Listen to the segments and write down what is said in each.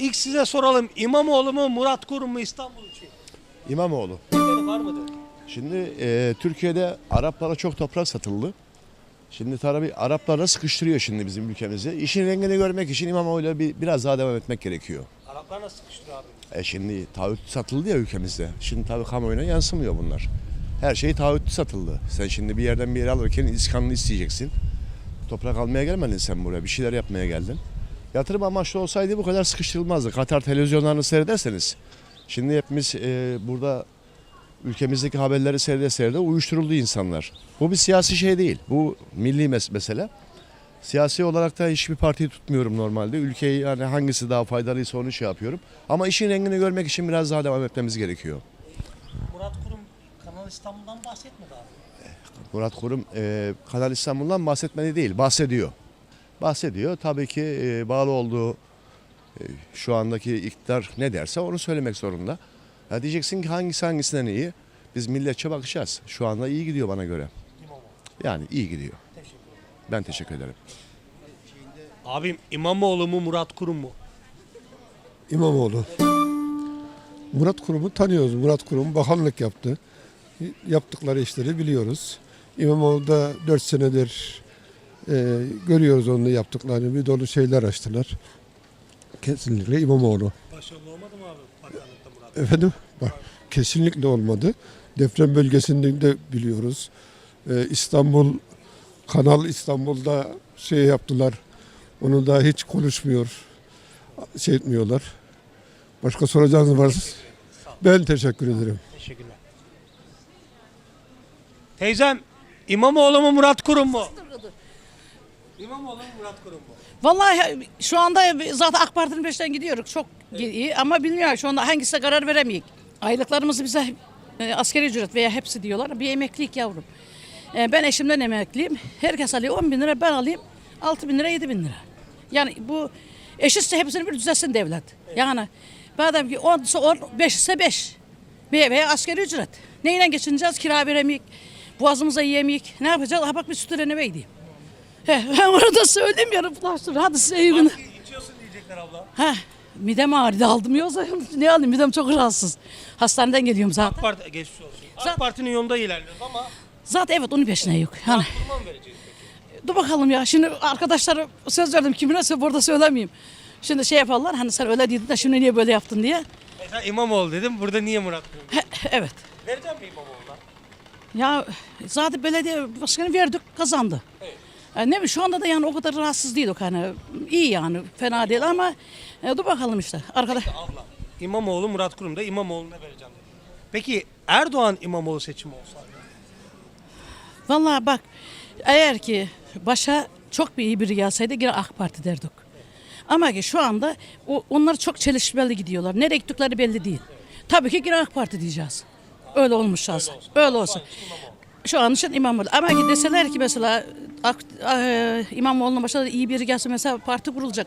ilk size soralım. İmamoğlu mu Murat Kurum mu İstanbul için? İmamoğlu. Efendim var mıdır? Şimdi e, Türkiye'de Araplara çok toprak satıldı. Şimdi tabii Araplara sıkıştırıyor şimdi bizim ülkemizi. İşin rengini görmek için İmamoğlu'yla bir, biraz daha devam etmek gerekiyor. Araplar nasıl sıkıştırıyor abi? E şimdi taahhüt satıldı ya ülkemizde. Şimdi tabii kamuoyuna yansımıyor bunlar. Her şey taahhütlü satıldı. Sen şimdi bir yerden bir yere alırken iskanını isteyeceksin. Toprak almaya gelmedin sen buraya. Bir şeyler yapmaya geldin. Yatırım amaçlı olsaydı bu kadar sıkıştırılmazdı. Katar televizyonlarını seyrederseniz. Şimdi hepimiz e, burada ülkemizdeki haberleri seyrede seyrede uyuşturuldu insanlar. Bu bir siyasi şey değil. Bu milli mes- mesele. Siyasi olarak da hiçbir partiyi tutmuyorum normalde. Ülkeyi yani hangisi daha faydalıysa onu şey yapıyorum. Ama işin rengini görmek için biraz daha devam etmemiz gerekiyor. Murat Kurum Kanal İstanbul'dan bahsetmedi abi. Murat Kurum e, Kanal İstanbul'dan bahsetmedi değil, bahsediyor. Bahsediyor. Tabii ki e, bağlı olduğu e, şu andaki iktidar ne derse onu söylemek zorunda. Ya diyeceksin ki hangisi hangisinden iyi? Biz milletçe bakacağız. Şu anda iyi gidiyor bana göre. İmamoğlu. Yani iyi gidiyor. Teşekkür ederim. Ben teşekkür ederim. Abim İmamoğlu mu Murat Kurum mu? İmamoğlu. Murat Kurum'u tanıyoruz. Murat Kurum bakanlık yaptı. Yaptıkları işleri biliyoruz. İmamoğlu da 4 senedir e, görüyoruz onun yaptıklarını. Bir dolu şeyler açtılar. Kesinlikle İmamoğlu. Başarılı olmadı mı abi bakanlıkta Murat? Efendim? Bak, kesinlikle olmadı. Deprem bölgesinde de biliyoruz. E, İstanbul, Kanal İstanbul'da şey yaptılar. Onu da hiç konuşmuyor. Şey etmiyorlar. Başka soracağınız varsa ben teşekkür ederim. Teşekkürler. Teyzem İmamoğlu mu Murat Kurum mu? İmamoğlu mu Murat Kurum mu? Vallahi şu anda zaten AK Parti'nin peşinden gidiyoruz. Çok iyi ama bilmiyorum şu anda hangisine karar veremeyik. Aylıklarımızı bize e, askeri ücret veya hepsi diyorlar. Bir emeklilik yavrum. E, ben eşimden emekliyim. Herkes alıyor 10 bin lira ben alayım 6 bin lira 7 bin lira. Yani bu eşitse hepsini bir düzelsin devlet. Yani madem ki 10 ise 10, 5 ise 5. Veya, veya askeri ücret. Neyle geçineceğiz? Kira veremeyik. Boğazımıza yiyemeyik. Ne yapacağız? Ha bak bir süt gideyim. He, ben onu da söylemiyorum. Bulaştır. Hadi size iyi günler. İçiyorsun diyecekler abla. Ha, midem ağrıdı aldım yoksa ne alayım midem çok rahatsız. Hastaneden geliyorum zaten. AK Parti geçmiş olsun. AK Zaten- Parti'nin yolunda ilerliyoruz ama Zaten evet onun peşine yok. Yani, kurma mı vereceğiz peki? dur bakalım ya şimdi arkadaşlara söz verdim kimine sö- burada söylemeyeyim. Şimdi şey yaparlar hani sen öyle dedin de şimdi niye böyle yaptın diye. Mesela İmamoğlu dedim burada niye Murat Kurum? He, evet. Vereceğim mi İmamoğlu'na? Ya zaten belediye başkanı verdik kazandı. E, ne bileyim şu anda da yani o kadar rahatsız değil o hani iyi yani fena değil ama e, dur bakalım işte arkadaş. Abla. İmamoğlu Murat Kurum da İmamoğlu'na vereceğim dedi. Peki Erdoğan İmamoğlu seçimi olsaydı? Vallahi bak eğer ki başa çok bir iyi biri gelseydi yine AK Parti derdik. Ama ki şu anda o, onlar çok çelişmeli gidiyorlar. Nereye gittikleri belli değil. Tabii ki yine AK Parti diyeceğiz. Öyle olmuş şahsen. Öyle olsun. Şu an için İmamoğlu. Ama ki deseler ki mesela AK, e, İmamoğlu'nun başına iyi biri gelse mesela parti kurulacak.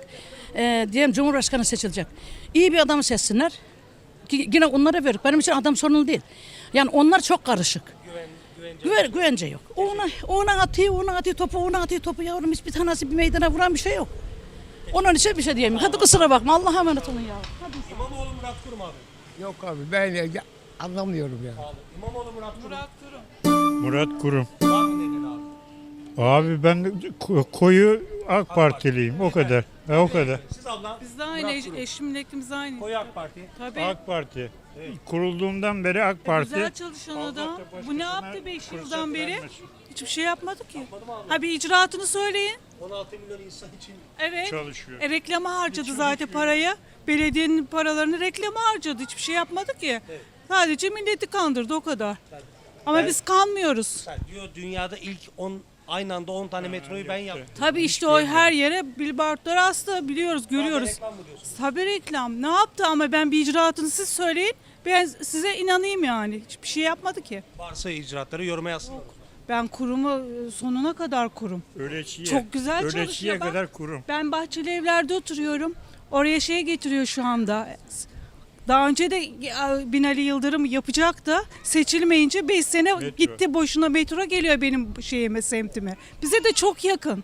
E, diyelim Cumhurbaşkanı seçilecek. İyi bir adamı seçsinler. Ki yine onlara verir. Benim için adam sorunlu değil. Yani onlar çok karışık. Güven, güvence yok. O Ona, o ona atıyor, ona atıyor topu, ona atıyor topu yavrum. Hiçbir tanesi bir meydana vuran bir şey yok. Onun için bir şey diyemiyorum. Hadi kusura bakma. Allah'a emanet olun ya. İmamoğlu Murat Kurum abi. Yok abi ben ya anlamıyorum ya. Abi İmamoğlu Murat Kurum. Murat Kurum. Mı nedeni abi? Abi ben ko- koyu AK Partiliyim o kadar. Ha, o kadar. Siz abla? Biz de aynı, Murat eş, Kurum. eşimle ikimiz aynı. Koyu AK Parti. Tabii. AK Parti. Kurulduğumdan beri AK Parti. Güzel çalışan adam. da Bu ne yaptı 5 fırsat yıldan beri? Hiçbir şey yapmadı ki. Ha bir icraatını söyleyin. 16 milyon insan için Evet. Çalışıyor. E, reklama harcadı zaten parayı. Belediyenin paralarını reklama harcadı. Hiçbir şey yapmadı ki. Sadece milleti kandırdı o kadar. Ama biz kanmıyoruz. Sen diyor dünyada ilk 10 aynı anda 10 tane metroyu ben yaptım. Tabii işte o her yere billboardlar astı biliyoruz, görüyoruz. Reklam mı diyorsun? Tabii reklam. Ne yaptı ama ben bir icraatını siz söyleyin. Ben size inanayım yani. Hiçbir şey yapmadı ki. Varsa icraatları yoruma yazsın. Ben kurumu e, sonuna kadar kurum. Ölesiye. Çok güzel çalışıyor bak. kadar kurum. Ben Bahçeli Evler'de oturuyorum. Oraya şey getiriyor şu anda. Daha önce de e, Binali Yıldırım yapacaktı. Seçilmeyince 5 sene Metro. gitti boşuna metro geliyor benim şeyime semtime. Bize de çok yakın.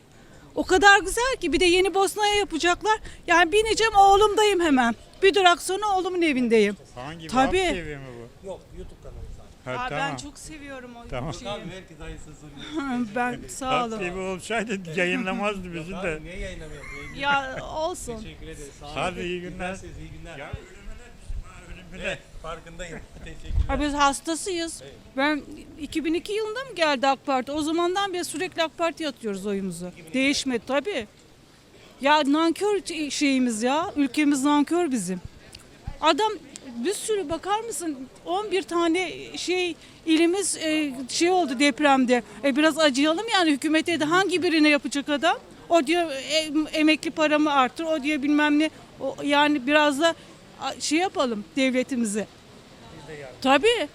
O kadar güzel ki bir de yeni Bosna'ya yapacaklar. Yani bineceğim oğlumdayım hemen. Bir durak sonra oğlumun evindeyim. Hangi Tabii. TV mi bu? Yok YouTube kanalı. Ha, Aa, tamam. Ben çok seviyorum o Tamam. şeyi. Abi herkes aynısını ben sağ olun. TV olsaydı yayınlamazdı bizi de. Niye yayınlamıyor? Ya olsun. Teşekkür ederiz. Sağ olun. Hadi iyi günler. İyi günler. Ya ölümüne, Evet, farkındayım. Teşekkürler. Ha, biz hastasıyız. Ben 2002 yılında mı geldi AK Parti? O zamandan beri sürekli AK Parti atıyoruz oyumuzu. Değişmedi tabii. Ya nankör şeyimiz ya. Ülkemiz nankör bizim. Adam bir sürü bakar mısın 11 tane şey ilimiz e, şey oldu depremde. E, biraz acıyalım yani hükümete de hangi birine yapacak adam? O diyor e, emekli paramı artır, o diyor bilmem ne. O, yani biraz da şey yapalım devletimize. Tabii.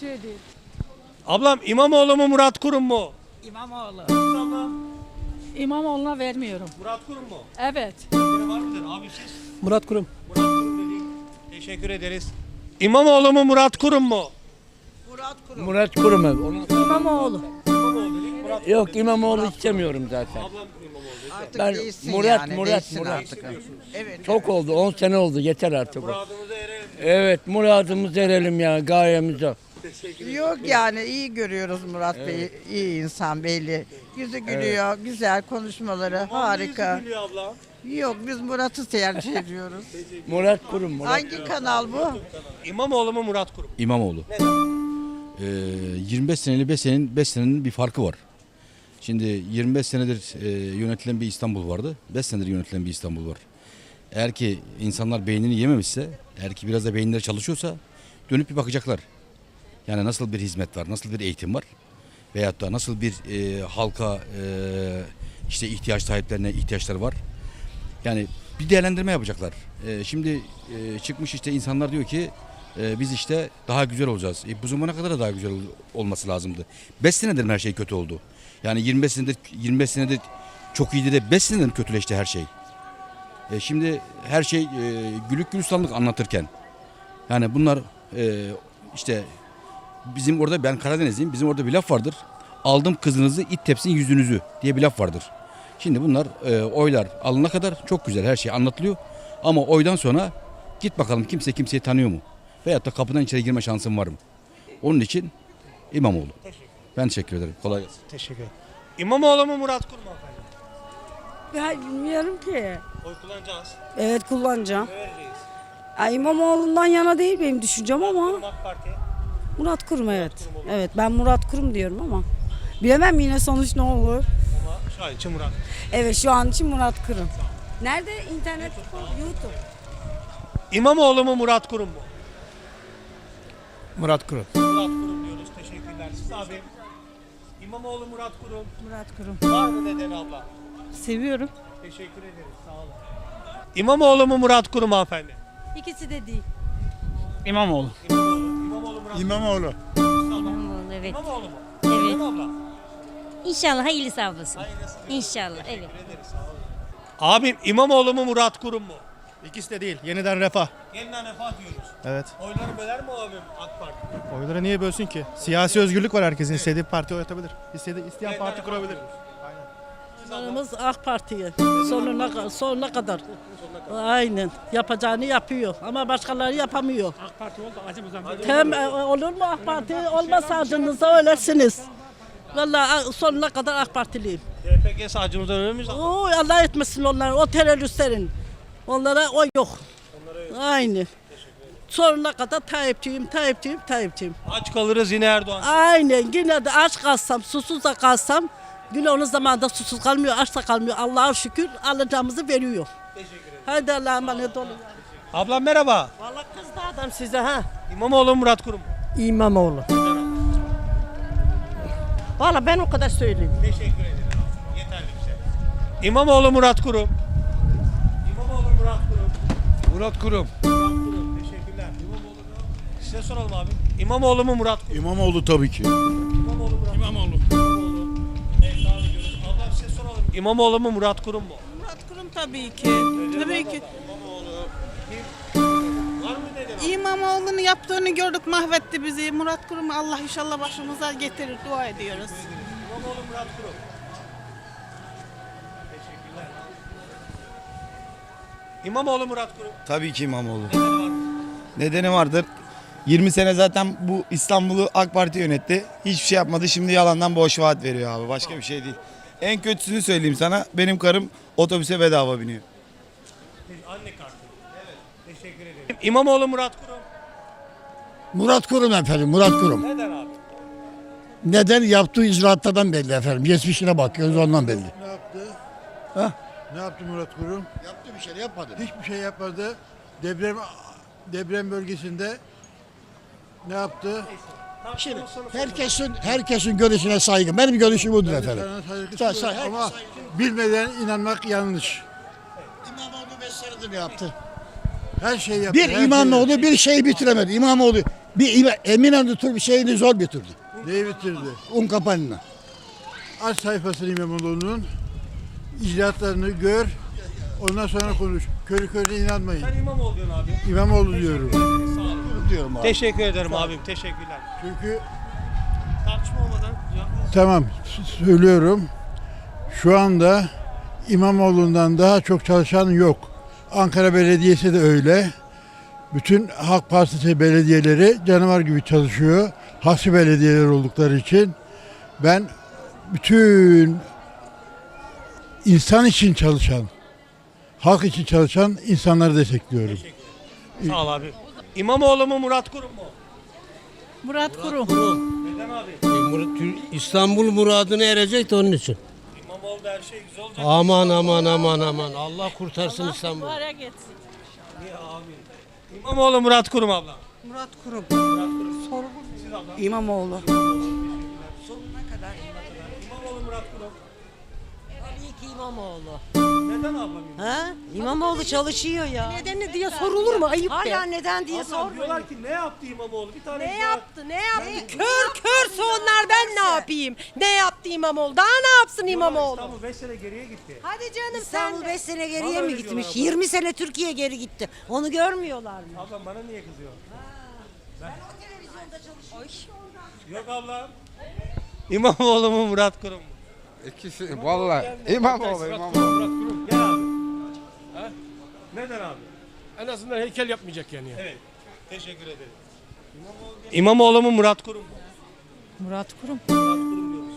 Şey değil. Ablam İmamoğlu mu Murat Kurum mu? İmamoğlu. Ablam İmamoğlu'na vermiyorum. Murat Kurum mu? Evet. Biri var mıdır? Abi siz Murat Kurum. Murat Kurum dedik. Teşekkür ederiz. İmamoğlu mu Murat Kurum mu? Murat Kurum ev. Onu- İmamoğlu. İmamoğlu dedik. Murat Yok İmamoğlu istemiyorum zaten. Ablam. Artık Ben Murat yani, Murat değişsin Murat. artık. Evet. Çok oldu 10 sene oldu yeter artık o. Muradımıza erelim. Evet muradımız erelim ya gayemiz o. Yok yani iyi görüyoruz Murat Bey. iyi insan belli. Yüzü gülüyor, güzel konuşmaları harika. Yüzü gülüyor abla. Yok biz Murat'ı tercih ediyoruz. Murat Kurum Murat. Hangi kanal bu? İmamoğlu mu Murat Kurum? İmamoğlu. Ee, 25 seneli 5 senenin 5 senenin bir farkı var. Şimdi 25 senedir e, yönetilen bir İstanbul vardı. 5 senedir yönetilen bir İstanbul var. Eğer ki insanlar beynini yememişse, eğer ki biraz da beyinleri çalışıyorsa dönüp bir bakacaklar. Yani nasıl bir hizmet var, nasıl bir eğitim var veyahut da nasıl bir e, halka e, işte ihtiyaç sahiplerine ihtiyaçları var. Yani bir değerlendirme yapacaklar. E, şimdi e, çıkmış işte insanlar diyor ki e, biz işte daha güzel olacağız. E, bu zamana kadar da daha güzel ol- olması lazımdı. 5 senedir her şey kötü oldu? Yani 25 senedir 25 senedir çok iyiydi de 5 senedir kötüleşti her şey? E, şimdi her şey e, gülük gülistanlık anlatırken yani bunlar e, işte bizim orada ben Karadenizliyim. Bizim orada bir laf vardır. Aldım kızınızı it tepsin yüzünüzü diye bir laf vardır. Şimdi bunlar e, oylar alına kadar çok güzel her şey anlatılıyor. Ama oydan sonra git bakalım kimse kimseyi tanıyor mu? Veyahut da kapıdan içeri girme şansın var mı? Onun için İmamoğlu. Ben teşekkür ederim. Kolay gelsin. Teşekkür ederim. İmamoğlu mu Murat Kurum efendim? Ben bilmiyorum ki. Oy kullanacağız. Evet kullanacağım. Ne vereceğiz? İmamoğlu'ndan yana değil benim düşüncem ama Kurum AK Parti. Murat Kurum evet. Evet ben Murat Kurum diyorum ama. Bilemem yine sonuç ne olur. Ama şu an için Murat. Evet şu an için Murat Kurum. Nerede? İnternet, YouTube. İmamoğlu mu Murat Kurum mu? Murat Kurum. Murat Kurum diyoruz. Teşekkürler. Siz abi. İmamoğlu Murat Kurum. Murat Kurum. Var mı neden abla? Seviyorum. Teşekkür ederiz. Sağ olun. İmamoğlu mu Murat Kurum hanımefendi? İkisi de değil. İmamoğlu. İmamoğlu. İmamoğlu Murat İmamoğlu. İmamoğlu evet. İmamoğlu mu? Evet. Mi abla? İnşallah hayırlısı ablası. Hayırlısı. İnşallah evet. Teşekkür ederiz. Sağ olun. Abim İmamoğlu mu Murat Kurum mu? İkisi de değil. Yeniden refah. Yeniden refah diyoruz. Evet. Oyları böler mi abim AK Parti? Oyları niye bölsün ki? Siyasi özgürlük var herkesin. istediği parti oynatabilir. İstediği isteyen Yeniden parti refah kurabilir. diyoruz. Oyunumuz AK Parti'ye sonuna, sonuna kadar. Aynen yapacağını yapıyor ama başkaları yapamıyor. AK Parti oldu acımızdan. Tem, e, olur mu AK Parti? Olmazsa acınızda ölersiniz. Vallahi sonuna kadar AK Partiliyim. DPG sağcımızdan ölmüş. Oo, Allah etmesin onları, o teröristlerin. Onlara o yok. Aynı. Sonuna kadar Tayyipçiyim, Tayyipçiyim, Tayyipçiyim. Aç kalırız yine Erdoğan. Aynen. Yine de aç kalsam, susuz da kalsam, yine onun zamanında susuz kalmıyor, aç da kalmıyor. Allah'a şükür alacağımızı veriyor. Teşekkür ederim. Haydi Allah'a emanet olun. Ablam merhaba. Vallahi kızdı adam size ha. İmamoğlu mu Murat Kurum? İmamoğlu. Valla ben o kadar söyleyeyim. Teşekkür ederim. Yeterli bize. İmamoğlu Murat Kurum. İmamoğlu Murat Kurum. Kurum. Kurum. Teşekkürler. İmamoğlu mu? Size soralım abi. İmamoğlu mu Murat Kurum? İmamoğlu tabii ki. İmamoğlu Murat İmamoğlu. İmamoğlu. Evet devam ediyoruz. Ablam size soralım. İmamoğlu mu Murat Kurum mu? Murat Kurum tabii ki. Tabii ki. Var mı neden? İmamoğlu'nun yaptığını gördük mahvetti bizi. Murat Kurum Allah inşallah başımıza getirir dua ediyoruz. İmamoğlu Murat Kurum. İmamoğlu Murat Kurum. Tabii ki İmamoğlu. Nedeni vardır. 20 sene zaten bu İstanbul'u AK Parti yönetti. Hiçbir şey yapmadı. Şimdi yalandan boş vaat veriyor abi. Başka bir şey değil. En kötüsünü söyleyeyim sana. Benim karım otobüse bedava biniyor. Anne kartı. Evet. Teşekkür ederim. İmamoğlu Murat Kurum. Murat Kurum efendim, Murat Kurum. Neden abi? Neden yaptığı icraatlardan belli efendim. Geçmişine bakıyoruz ondan belli. Ne yaptı? Ha? Ne yaptı Murat Kurum? Yaptı bir şey yapmadı. Hiçbir şey yapmadı. Deprem deprem bölgesinde ne yaptı? Şimdi herkesin herkesin görüşüne saygı. Benim görüşüm budur efendim. Saygı Sa- sa- duyuyorum ama herkes bilmeden inanmak yanlış. İmamoğlu 5 senedir yaptı. Her şey yaptı. Bir her İmamoğlu bir şeyi bitiremedi. İmamoğlu bir İma- Eminönü tur bir şeyini zor bitirdi. Neyi bitirdi? Un kapanını. Aç sayfasını İmamoğlu'nun icraatlarını gör. Ondan sonra konuş. Körü körüne inanmayın. Sen İmamoğlu diyorsun abi. İmamoğlu diyorum. Sağ olun. Diyorum abi. Teşekkür ederim abim. Teşekkürler. Çünkü Tartışma olmadan cevap Tamam s- söylüyorum. Şu anda İmamoğlu'ndan daha çok çalışan yok. Ankara Belediyesi de öyle. Bütün Halk Partisi belediyeleri canavar gibi çalışıyor. Hasi belediyeler oldukları için. Ben bütün insan için çalışan, halk için çalışan insanları destekliyorum. Sağ ol abi. İmamoğlu mu Murat Kurum mu? Murat Kurum. Neden abi? İstanbul muradını erecek de onun için. İmamoğlu da her şey güzel olacak. Aman aman aman aman. Allah kurtarsın İstanbul'u. Niye abi? İmamoğlu Murat Kurum abla. Murat Kurum. Murat Kurum. Siz abla. İmamoğlu. İmamoğlu İmamoğlu. Neden ablam? Ha? İmamoğlu çalışıyor ya. Nedeni diye sorulur mu? Ayıp Hala neden diye Ablam diyorlar ki ne yaptı İmamoğlu? Bir tane Ne cevap- yaptı? Ne yaptı? Kör kör onlar ben ne yapayım? Ne yaptı İmamoğlu? Daha ne yapsın İmamoğlu? İstanbul 5 sene geriye gitti. Hadi canım İstanbul sen 5 sene geriye mi gitmiş? diyorlar 20 sene Türkiye geri gitti. Onu görmüyorlar mı? Ablam bana niye kızıyor? Ben... Yok ablam. İmamoğlu mu Murat Kurum mu? İkisi vallahi İmamoğlu Kurum. Gel abi. Ha? Neden abi? En azından heykel yapmayacak yani. Evet. Teşekkür ederim. İmamoğlu mu Murat Kurum mu? Murat Kurum. Murat Kurum diyoruz.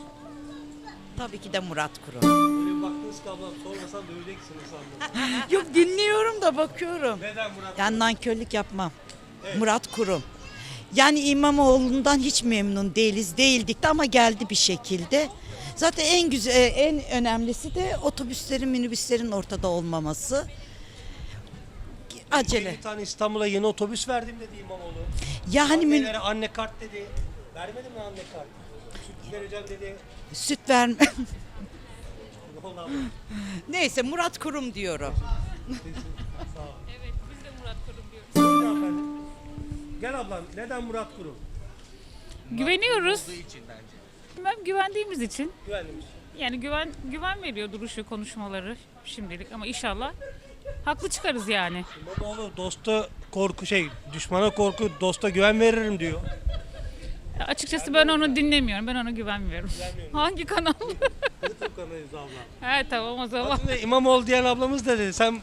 Tabii ki de Murat Kurum. Böyle baktınız ki ablam sormasam döveceksiniz sandım. Yok dinliyorum da bakıyorum. Neden Murat Yani nankörlük yapmam. Murat Kurum. Yani İmamoğlu'ndan hiç memnun değiliz, değildik de ama geldi bir şekilde. Zaten en güzel, en önemlisi de otobüslerin, minibüslerin ortada olmaması. Acele. Bir tane İstanbul'a yeni otobüs verdim dedi İmamoğlu. Yani min- Annelere anne kart dedi. Vermedi mi anne kart? Süt vereceğim dedi. süt verme. Neyse Murat Kurum diyorum. Buyurun hanımefendi. Gel ablam. Neden Murat Kurum? Güveniyoruz. Ben güvendiğimiz için. Güvenliğimiz. Yani güven güven veriyor duruşu, konuşmaları şimdilik ama inşallah haklı çıkarız yani. İmamoğlu dosta korku şey, düşmana korku, dosta güven veririm diyor. Açıkçası ben onu dinlemiyorum. Ben ona güvenmiyorum. Hangi kanal? YouTube kanalıyız abla. He tamam o zaman. Aslında İmamoğlu diyen ablamız da dedi. Sen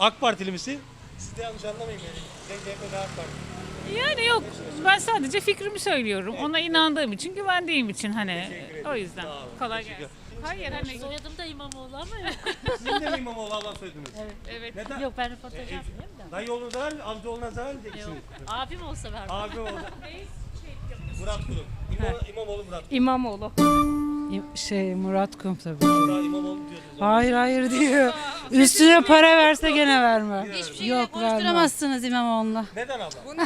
AK Partili misin? Siz de yanlış anlamayın beni. CHP'de AK Parti. Yani yok. Ben sadece fikrimi söylüyorum. Ona inandığım için, güvendiğim için hani o yüzden. Kolay gelsin. Hayır hani Soyadım da İmamoğlu ama Sizin de mi İmamoğlu ablam söylediniz? evet. Neden? yok ben röportaj yapmıyorum da. Dayı oğluna zarar, amca oğluna zarar mı diyeceksiniz? Abim olsa vermem. Abi oldu. Murat Kurum. İmam, İmamoğlu Murat Kurum. İmamoğlu. Şey Murat Kurum tabii. Daha İmamoğlu diyordunuz. Hayır hayır diyor. Üstüne para verse gene vermem. Yok vermem. Konuşturamazsınız İmamoğlu'na. Neden abla?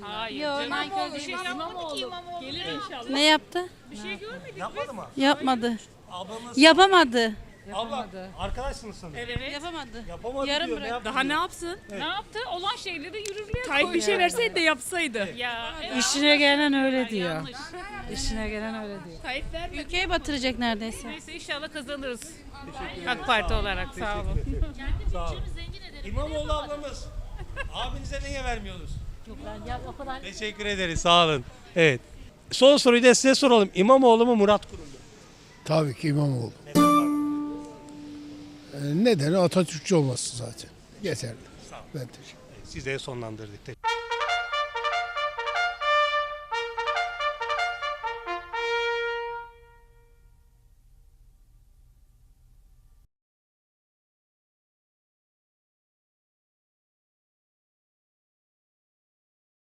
Hayır. Yok, canım. nankör Bir şey yapmadı ki İmamoğlu. Gelir inşallah. Ne yaptı? Bir şey görmedik. Yapmadı mı? Yapmadı. Ablamız, Yapamadı. Abla arkadaşsınız sanırım. Evet. Yapamadı. Yapamadı Yarım diyor. Bırak- yaptı Daha diyor. ne yapsın? Ne yaptı? Olan şeyleri yürürlüğe Tayyip bir şey verseydi de yapsaydı. Ya evet. İşine gelen öyle diyor. Yanlış. İşine gelen öyle diyor. Tayyip vermedi. Ülkeyi batıracak neredeyse. Neyse inşallah kazanırız. AK Parti olarak sağ olun. Sağ olun. İmamoğlu ablamız. Abinize niye vermiyorsunuz? Yok ben ya o kadar Teşekkür ederiz. Sağ olun. Evet. Son soruyu da size soralım. İmamoğlu mu Murat Kurum mu? Tabii ki İmamoğlu. Neden var? Nedeni Atatürkçü olması zaten. Yeterli. Sağ olun. Ben teşekkür Siz de sonlandırdık.